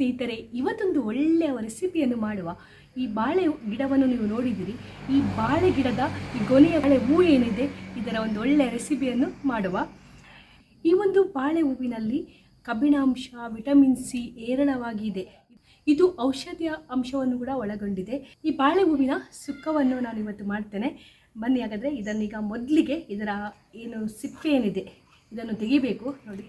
ಸ್ನೇಹಿತರೆ, ಇವತ್ತೊಂದು ಒಳ್ಳೆಯ ರೆಸಿಪಿಯನ್ನು ಮಾಡುವ ಈ ಬಾಳೆ ಗಿಡವನ್ನು ನೀವು ನೋಡಿದ್ದೀರಿ. ಈ ಬಾಳೆ ಗಿಡದ ಈ ಗೊನೆಯ ಬಾಳೆ ಹೂ ಏನಿದೆ, ಇದರ ಒಂದು ಒಳ್ಳೆಯ ರೆಸಿಪಿಯನ್ನು ಮಾಡುವ. ಈ ಒಂದು ಬಾಳೆ ಹೂವಿನಲ್ಲಿ ಕಬ್ಬಿಣಾಂಶ ವಿಟಮಿನ್ ಸಿ ಹೇರಳವಾಗಿದೆ. ಇದು ಔಷಧಿಯ ಅಂಶವನ್ನು ಕೂಡ ಒಳಗೊಂಡಿದೆ. ಈ ಬಾಳೆ ಹೂವಿನ ಸುಕ್ಕವನ್ನು ನಾನು ಇವತ್ತು ಮಾಡ್ತೇನೆ. ಬನ್ನಿ ಹಾಗಾದರೆ ಇದನ್ನೀಗ ಮೊದಲಿಗೆ ಇದರ ಏನು ಸಿಪ್ಪೆ ಏನಿದೆ, ಇದನ್ನು ತೆಗಿಬೇಕು. ನೋಡಿ.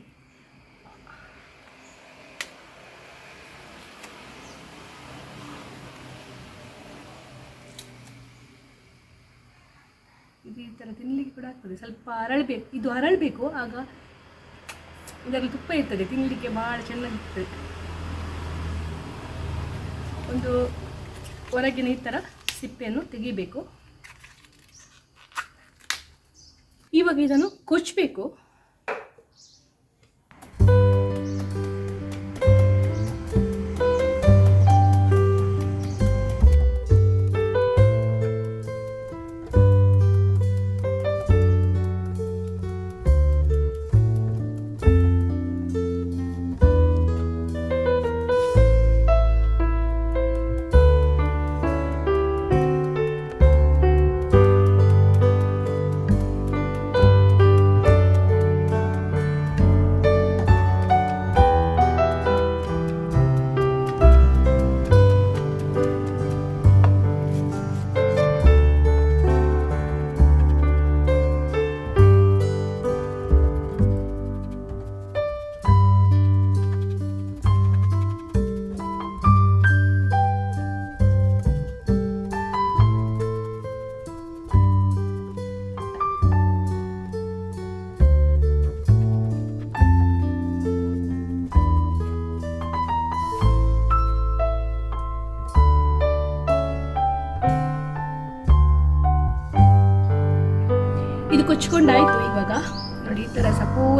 ಈ ಥರ ತಿನ್ನಲಿಕ್ಕೆ ಕೂಡ ಆಗ್ತದೆ. ಸ್ವಲ್ಪ ಅರಳಬೇಕು, ಇದು ಅರಳಬೇಕು, ಆಗ ಇದರಲ್ಲಿ ತುಪ್ಪ ಇರ್ತದೆ ತಿನ್ನಲಿಕ್ಕೆ ಭಾಳ ಚೆನ್ನಾಗಿರ್ತದೆ. ಒಂದು ಹೊರಗಿನ ಈ ಥರ ಸಿಪ್ಪೆಯನ್ನು ತೆಗಿಬೇಕು. ಇವಾಗ ಇದನ್ನು ಕೊಚ್ಚಬೇಕು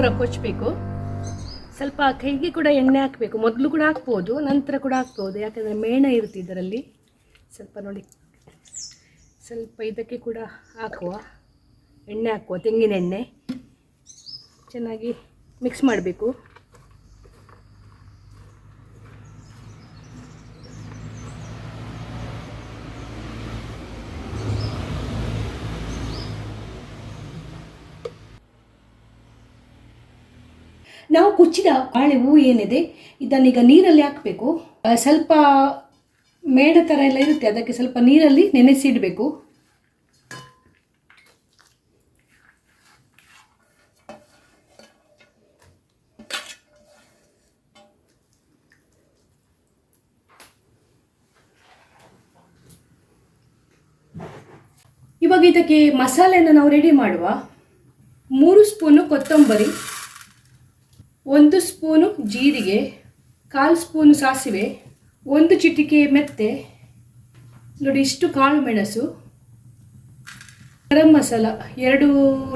ಪೂರ ಕೊಚ್ಚಬೇಕು ಸ್ವಲ್ಪ ಕೈಗೆ ಕೂಡ ಎಣ್ಣೆ ಹಾಕಬೇಕು. ಮೊದಲು ಕೂಡ ಹಾಕ್ಬೋದು, ನಂತರ ಕೂಡ ಹಾಕ್ಬೋದು. ಯಾಕಂದರೆ ಮೇಣ ಇರುತ್ತೆ ಇದರಲ್ಲಿ. ಸ್ವಲ್ಪ ನೋಡಿ. ಸ್ವಲ್ಪ ಇದಕ್ಕೆ ಕೂಡ ಹಾಕುವ. ಎಣ್ಣೆ ಹಾಕುವ ತೆಂಗಿನ ಎಣ್ಣೆ ಚೆನ್ನಾಗಿ ಮಿಕ್ಸ್ ಮಾಡಬೇಕು. ನಾವು ಕುಚ್ಚಿದ ಬಾಳೆ ಹೂವು ಏನಿದೆ ಇದನ್ನೀಗ ನೀರಲ್ಲಿ ಹಾಕಬೇಕು. ಸ್ವಲ್ಪ ಮೇಣ ಥರ ಎಲ್ಲ ಇರುತ್ತೆ, ಅದಕ್ಕೆ ಸ್ವಲ್ಪ ನೀರಲ್ಲಿ ನೆನೆಸಿಡಬೇಕು. ಇವಾಗ ಇದಕ್ಕೆ ಮಸಾಲೆಯನ್ನು ನಾವು ರೆಡಿ ಮಾಡುವ. ಮೂರು ಸ್ಪೂನು ಕೊತ್ತಂಬರಿ. ಒಂದು ಸ್ಪೂನು ಜೀರಿಗೆ, ಕಾಲು ಸ್ಪೂನು ಸಾಸಿವೆ, ಒಂದು ಚಿಟಿಕೆ ಮೆತ್ತೆ, ನೋಡಿ ಇಷ್ಟು ಕಾಳು ಮೆಣಸು, ಗರಂ ಮಸಾಲ, ಎರಡು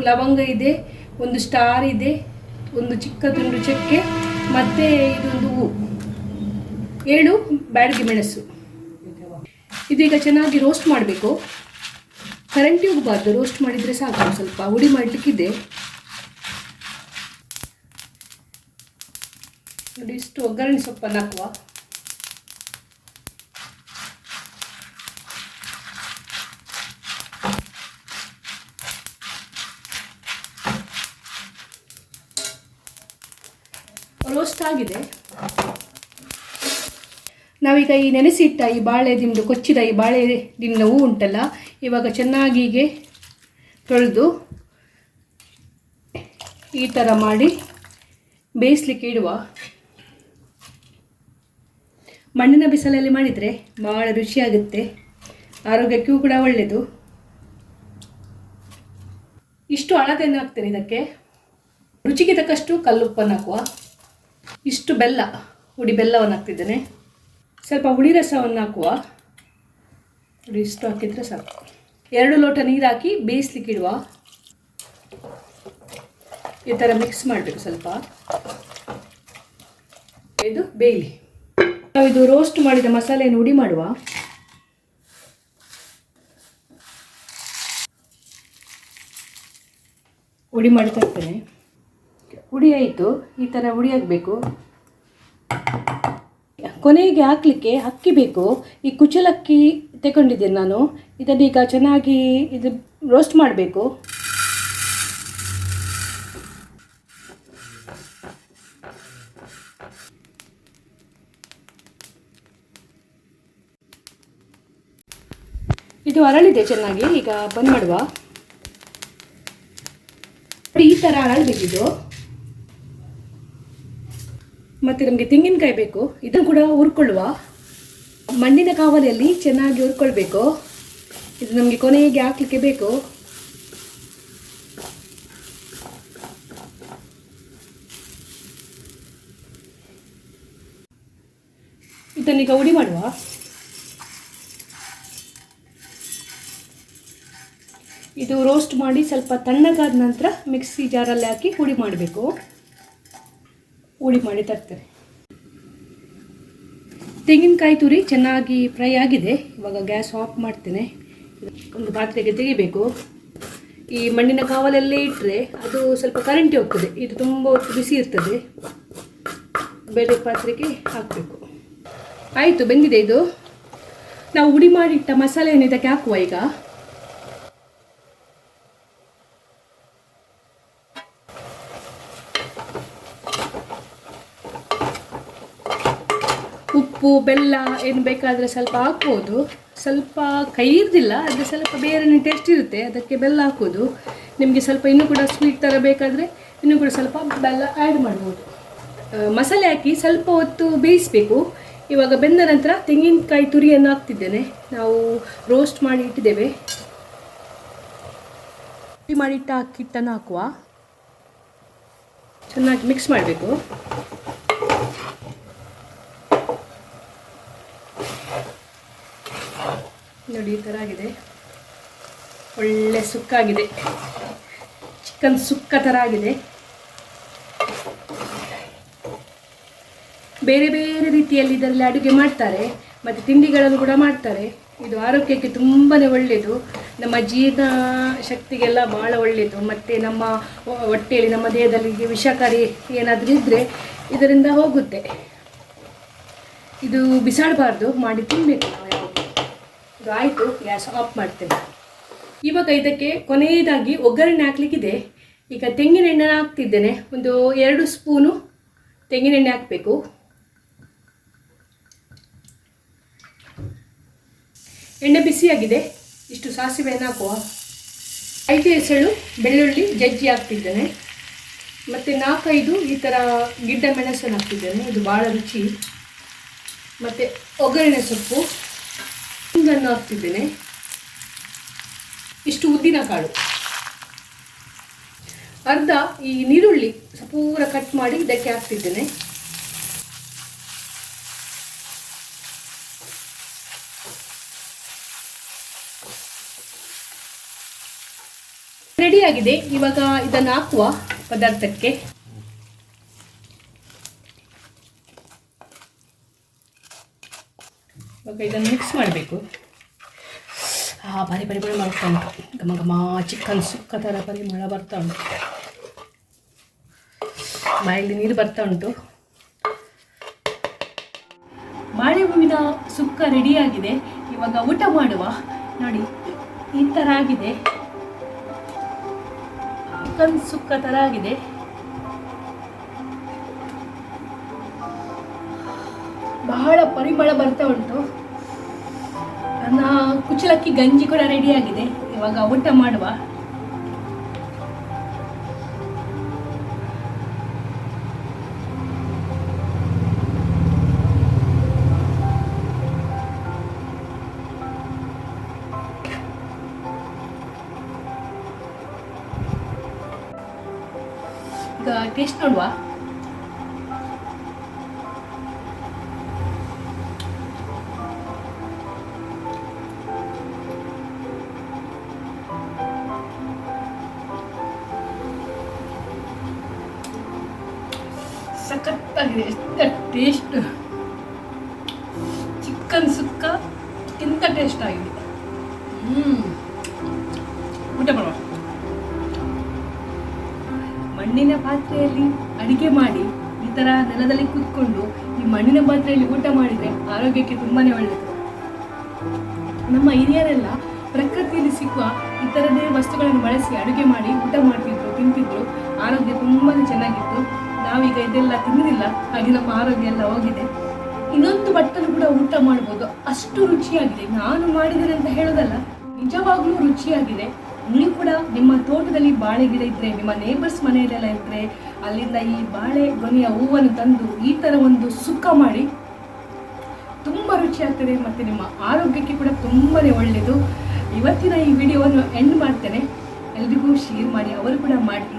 ಲವಂಗ ಇದೆ, ಒಂದು ಸ್ಟಾರ್ ಇದೆ, ಒಂದು ಚಿಕ್ಕ ತುಂಡು ಚಕ್ಕೆ, ಮತ್ತು ಇದೊಂದು ಹೂ ಏಳು ಬ್ಯಾಡಗಿ ಮೆಣಸು. ಇದೀಗ ಚೆನ್ನಾಗಿ ರೋಸ್ಟ್ ಮಾಡಬೇಕು. ಕರೆಂಟಿ ಹೋಗಬಾರ್ದು ರೋಸ್ಟ್ ಮಾಡಿದರೆ ಸಾಕು, ಸ್ವಲ್ಪ ಹುಡಿ ಮಾಡಲಿಕ್ಕಿದೆ. ನೋಡಿ ಇಷ್ಟು ಒಗ್ಗರಣೆ ಸೊಪ್ಪನ್ನು ಹಾಕುವ. ರೋಸ್ಟ್ ಆಗಿದೆ. ನಾವೀಗ ಈ ನೆನೆಸಿಟ್ಟ ಈ ಬಾಳೆ ದಿಂಡು ಕೊಚ್ಚಿದ ಈ ಬಾಳೆ ದಿಂಡ ಹೂ ಉಂಟಲ್ಲ, ಇವಾಗ ಚೆನ್ನಾಗಿ ಹೀಗೆ ತೊಳೆದು ಈ ಥರ ಮಾಡಿ ಬೇಯಿಸ್ಲಿಕ್ಕೆ ಇಡುವ. ಮಣ್ಣಿನ ಬಿಸಿಲಲ್ಲಿ ಮಾಡಿದರೆ ಭಾಳ ರುಚಿಯಾಗುತ್ತೆ. ಆರೋಗ್ಯಕ್ಕೂ ಕೂಡ ಒಳ್ಳೆಯದು ಇಷ್ಟು ಅಳತೆಯನ್ನು ಹಾಕ್ತೇನೆ ಇದಕ್ಕೆ? ರುಚಿಗೆ ತಕ್ಕಷ್ಟು ಕಲ್ಲುಪ್ಪನ್ನು ಹಾಕುವ ಇಷ್ಟು ಬೆಲ್ಲ, ಹುಡಿ ಬೆಲ್ಲವನ್ನು ಹಾಕ್ತಿದ್ದೇನೆ ಸ್ವಲ್ಪ ಹುಳಿ ರಸವನ್ನು ಹಾಕುವ ನೋಡಿ, ಇಷ್ಟು ಹಾಕಿದರೆ ಸಾಕು. ಎರಡು ಲೋಟ ನೀರು ಹಾಕಿ ಬೇಯಿಸ್ಲಿಕ್ಕೆ ಇಡುವ ಈ ಥರ ಮಿಕ್ಸ್ ಮಾಡಬೇಕು ಸ್ವಲ್ಪ. ಇದು ಬೇಯಲಿ. ನಾವು ಇದು ರೋಸ್ಟ್ ಮಾಡಿದ ಮಸಾಲೆಯನ್ನು ಉಡಿ ಮಾಡುವ. ಉಡಿ ಮಾಡಿ ತರ್ತೇನೆ ಉಡಿ ಆಯಿತು. ಈ ಥರ ಉಡಿ ಹಾಕಬೇಕು. ಕೊನೆಗೆ ಹಾಕಲಿಕ್ಕೆ ಅಕ್ಕಿ ಬೇಕು. ಈ ಕುಚಲಕ್ಕಿ ತಗೊಂಡಿದ್ದೇನೆ ನಾನು. ಇದನ್ನೀಗ ಚೆನ್ನಾಗಿ ಇದು ರೋಸ್ಟ್ ಮಾಡಬೇಕು. ಇದು ಅರಳಿದೆ ಚೆನ್ನಾಗಿ. ಈಗ ಬಂದ್ ಮಾಡುವ. ಈ ಥರ ಬಿದ್ದಿದ್ದು ಮತ್ತು ನಮಗೆ ತೆಂಗಿನಕಾಯಿ ಬೇಕು. ಇದನ್ನು ಕೂಡ ಹುರ್ಕೊಳ್ಳುವ. ಮಣ್ಣಿನ ಕಾವಲಿಯಲ್ಲಿ ಚೆನ್ನಾಗಿ ಹುರ್ಕೊಳ್ಬೇಕು. ಇದು ನಮಗೆ ಕೊನೆಗೆ ಹಾಕ್ಲಿಕ್ಕೆ ಬೇಕು. ಇದನ್ನೀಗ ಉಡಿ ಮಾಡುವ. ಇದು ರೋಸ್ಟ್ ಮಾಡಿ ಸ್ವಲ್ಪ ತಣ್ಣಗಾದ ನಂತರ ಮಿಕ್ಸಿ ಜಾರಲ್ಲಿ ಹಾಕಿ ಹುಡಿ ಮಾಡಬೇಕು. ಹುಡಿ ಮಾಡಿ ತರ್ತಾರೆ ತೆಂಗಿನಕಾಯಿ ತುರಿ ಚೆನ್ನಾಗಿ ಫ್ರೈ ಆಗಿದೆ. ಇವಾಗ ಗ್ಯಾಸ್ ಆಫ್ ಮಾಡ್ತೇನೆ. ಒಂದು ಪಾತ್ರೆಗೆ ತೆಗಿಬೇಕು. ಈ ಮಣ್ಣಿನ ಕಾವಲಲ್ಲೇ ಇಟ್ಟರೆ ಅದು ಸ್ವಲ್ಪ ಕರೆಂಟ್ ಹೋಗ್ತದೆ. ಇದು ತುಂಬ ಬಿಸಿ ಇರ್ತದೆ. ಬೇರೆ ಪಾತ್ರೆಗೆ ಹಾಕಬೇಕು. ಆಯಿತು, ಬೆಂದಿದೆ ಇದು. ನಾವು ಹುಡಿ ಮಾಡಿಟ್ಟ ಮಸಾಲೆ ಏನಿದ್ದಕ್ಕೆ ಹಾಕುವ ಈಗ. ಉಪ್ಪು, ಬೆಲ್ಲ ಏನು ಬೇಕಾದರೆ ಸ್ವಲ್ಪ ಹಾಕ್ಬೋದು. ಸ್ವಲ್ಪ ಕೈ ಇರ್ದಿಲ್ಲ ಅದು ಸ್ವಲ್ಪ ಬೇರೆನೇ ಟೇಸ್ಟ್ ಇರುತ್ತೆ. ಅದಕ್ಕೆ ಬೆಲ್ಲ ಹಾಕೋದು. ನಿಮಗೆ ಸ್ವಲ್ಪ ಇನ್ನೂ ಕೂಡ ಸ್ವೀಟ್ ಥರ ಬೇಕಾದರೆ ಇನ್ನೂ ಕೂಡ ಸ್ವಲ್ಪ ಬೆಲ್ಲ ಆ್ಯಡ್ ಮಾಡ್ಬೋದು. ಮಸಾಲೆ ಹಾಕಿ ಸ್ವಲ್ಪ ಹೊತ್ತು ಬೇಯಿಸಬೇಕು. ಇವಾಗ ಬೆಂದ ನಂತರ ತೆಂಗಿನಕಾಯಿ ತುರಿಯನ್ನು ಹಾಕ್ತಿದ್ದೇನೆ. ನಾವು ರೋಸ್ಟ್ ಮಾಡಿ ಇಟ್ಟಿದ್ದೇವೆ. ಮಾಡಿಟ್ಟ ಅಕ್ಕಿಟ್ಟನ್ನು ಹಾಕುವ. ಚೆನ್ನಾಗಿ ಮಿಕ್ಸ್ ಮಾಡಬೇಕು. ನೋಡಿ, ಈ ಥರ ಆಗಿದೆ. ಒಳ್ಳೆ ಸುಕ್ಕಾಗಿದೆ. ಚಿಕನ್ ಸುಕ್ಕ ಥರ ಆಗಿದೆ. ಬೇರೆ ಬೇರೆ ರೀತಿಯಲ್ಲಿ ಇದರಲ್ಲಿ ಅಡುಗೆ ಮಾಡ್ತಾರೆ, ಮತ್ತು ತಿಂಡಿಗಳನ್ನು ಕೂಡ ಮಾಡ್ತಾರೆ. ಇದು ಆರೋಗ್ಯಕ್ಕೆ ತುಂಬಾ ಒಳ್ಳೆಯದು ನಮ್ಮ ಜೀರ್ಣ ಶಕ್ತಿಗೆಲ್ಲ ಭಾಳ ಒಳ್ಳೆಯದು ಮತ್ತು ನಮ್ಮ ಹೊಟ್ಟೆಯಲ್ಲಿ, ನಮ್ಮ ದೇಹದಲ್ಲಿ ವಿಷಕಾರಿ ಏನಾದರೂ ಇದ್ದರೆ ಇದರಿಂದ ಹೋಗುತ್ತೆ. ಇದು ಬಿಸಾಡಬಾರ್ದು, ಮಾಡಿ ತಿನ್ನಬೇಕು ಆಯಿತು, ಗ್ಯಾಸ್ ಆಫ್ ಮಾಡ್ತೇನೆ. ಇವಾಗ ಇದಕ್ಕೆ ಕೊನೆಯದಾಗಿ ಒಗ್ಗರಣೆ ಹಾಕ್ಲಿಕ್ಕಿದೆ. ಈಗ ತೆಂಗಿನ ಎಣ್ಣೆ ಹಾಕ್ತಿದ್ದೇನೆ. ಒಂದು ಎರಡು ಸ್ಪೂನು ತೆಂಗಿನ ಎಣ್ಣೆ ಹಾಕಬೇಕು. ಎಣ್ಣೆ ಬಿಸಿಯಾಗಿದೆ. ಇಷ್ಟು ಸಾಸಿವೆಯನ್ನು ಹಾಕುವ. ಐದು ಹೆಸಳು ಬೆಳ್ಳುಳ್ಳಿ, ಜಜ್ಜಿ ಹಾಕ್ತಿದ್ದೇನೆ. ಮತ್ತು ನಾಲ್ಕೈದು ಈ ಥರ ಗಿಡ್ಡ ಮೆಣಸನ್ನು ಹಾಕ್ತಿದ್ದೇನೆ. ಇದು ಭಾಳ ರುಚಿ. ಮತ್ತು ಒಗ್ಗರಣೆ ಸೊಪ್ಪು. ಹಿಂಗನ್ನು ಹಾಕ್ತಿದ್ದೇನೆ. ಇಷ್ಟು ಉದ್ದಿನ ಕಾಳು. ಅರ್ಧ ಈ ನೀರುಳ್ಳಿ ಪೂರ ಕಟ್ ಮಾಡಿ ಇದಕ್ಕೆ ಹಾಕ್ತಿದ್ದೇನೆ. ರೆಡಿಯಾಗಿದೆ ಇವಾಗ ಇದನ್ನು ಹಾಕುವ ಪದಾರ್ಥಕ್ಕೆ. ಇವಾಗ ಇದನ್ನು ಮಿಕ್ಸ್ ಮಾಡಬೇಕು. ಆ, ಬರಿ ಪರಿಮಳ ಮಾಡ್ತಾ ಉಂಟು. ಘಮ ಘಮ ಚಿಕನ್ ಸುಕ್ಕ ಥರ ಪರಿಮಳ ಬರ್ತಾ ಉಂಟು. ಬಾಯಲ್ಲಿ ನೀರು ಬರ್ತಾ ಉಂಟು. ಬಾಳೆ ಹೂವಿನ ಸುಕ್ಕ ರೆಡಿಯಾಗಿದೆ ಇವಾಗ ಊಟ ಮಾಡುವ. ನೋಡಿ, ಈ ಥರ ಆಗಿದೆ. ಚಿಕನ್ ಸುಕ್ಕ ಥರ ಆಗಿದೆ. ಬಹಳ ಪರಿಮಳ ಬರ್ತಾ ಉಂಟು. ನನ್ನ ಕುಚಲಕ್ಕಿ ಗಂಜಿ ಕೂಡ ರೆಡಿಯಾಗಿದೆ ಇವಾಗ ಊಟ ಮಾಡುವ. ಈಗ ಟೇಸ್ಟ್ ನೋಡುವ. ಸಖತ್ತಾಗಿದೆ ಎಷ್ಟು ಟೇಸ್ಟ್ ಚಿಕನ್ ಸುಕ್ಕ ಇಂಥ ಟೇಸ್ಟ್ ಆಗಿದೆ. ಹ್ಮ್. ಊಟ ಮಾಡುವ. ಮಣ್ಣಿನ ಪಾತ್ರೆಯಲ್ಲಿ ಅಡಿಗೆ ಮಾಡಿ, ಈ ಥರ ನೆಲದಲ್ಲಿ ಕೂತ್ಕೊಂಡು ಈ ಮಣ್ಣಿನ ಪಾತ್ರೆಯಲ್ಲಿ ಊಟ ಮಾಡಿದರೆ ಆರೋಗ್ಯಕ್ಕೆ ತುಂಬಾನೇ ಒಳ್ಳೆಯದು ನಮ್ಮ ಹಿರಿಯರೆಲ್ಲ ಪ್ರಕೃತಿಯಲ್ಲಿ ಸಿಕ್ಕುವ ಈ ಥರದೇ ವಸ್ತುಗಳನ್ನು ಬಳಸಿ ಅಡುಗೆ ಮಾಡಿ, ಊಟ ಮಾಡ್ತಿದ್ರು, ತಿಂತಿದ್ರು. ಆರೋಗ್ಯ ತುಂಬಾ ಚೆನ್ನಾಗಿತ್ತು. ನಾವೀಗ ಇದೆಲ್ಲ ತಿನ್ನಲಿಲ್ಲ ಹಾಗೆ ನಮ್ಮ ಆರೋಗ್ಯ ಎಲ್ಲ ಹೋಗಿದೆ. ಇನ್ನೊಂದು ಬಟ್ಟಲು ಕೂಡ ಊಟ ಮಾಡ್ಬೋದು. ಅಷ್ಟು ರುಚಿಯಾಗಿದೆ. ನಾನು ಮಾಡಿದ್ದೇನೆ ಅಂತ ಹೇಳೋದಲ್ಲ, ನಿಜವಾಗ್ಲೂ ರುಚಿಯಾಗಿದೆ. ನೀವು ಕೂಡ ನಿಮ್ಮ ತೋಟದಲ್ಲಿ ಬಾಳೆ ಗಿಡ ಇದ್ರೆ, ನಿಮ್ಮ ನೇಬರ್ಸ್ ಮನೆಯಲ್ಲೆಲ್ಲ ಇದ್ರೆ, ಅಲ್ಲಿಂದ ಈ ಬಾಳೆ ಗೊನೆಯ ಹೂವನ್ನು ತಂದು ಈ ಥರ ಒಂದು ಸುಕ್ಕ ಮಾಡಿ, ತುಂಬ ರುಚಿ ಆಗ್ತದೆ ಮತ್ತು ನಿಮ್ಮ ಆರೋಗ್ಯಕ್ಕೆ ಕೂಡ ತುಂಬಾನೇ ಒಳ್ಳೆಯದು ಇವತ್ತಿನ ಈ ವಿಡಿಯೋವನ್ನು ಎಂಡ್ ಮಾಡ್ತೇನೆ. ಎಲ್ರಿಗೂ ಶೇರ್ ಮಾಡಿ, ಅವರು ಕೂಡ ಮಾಡಿ.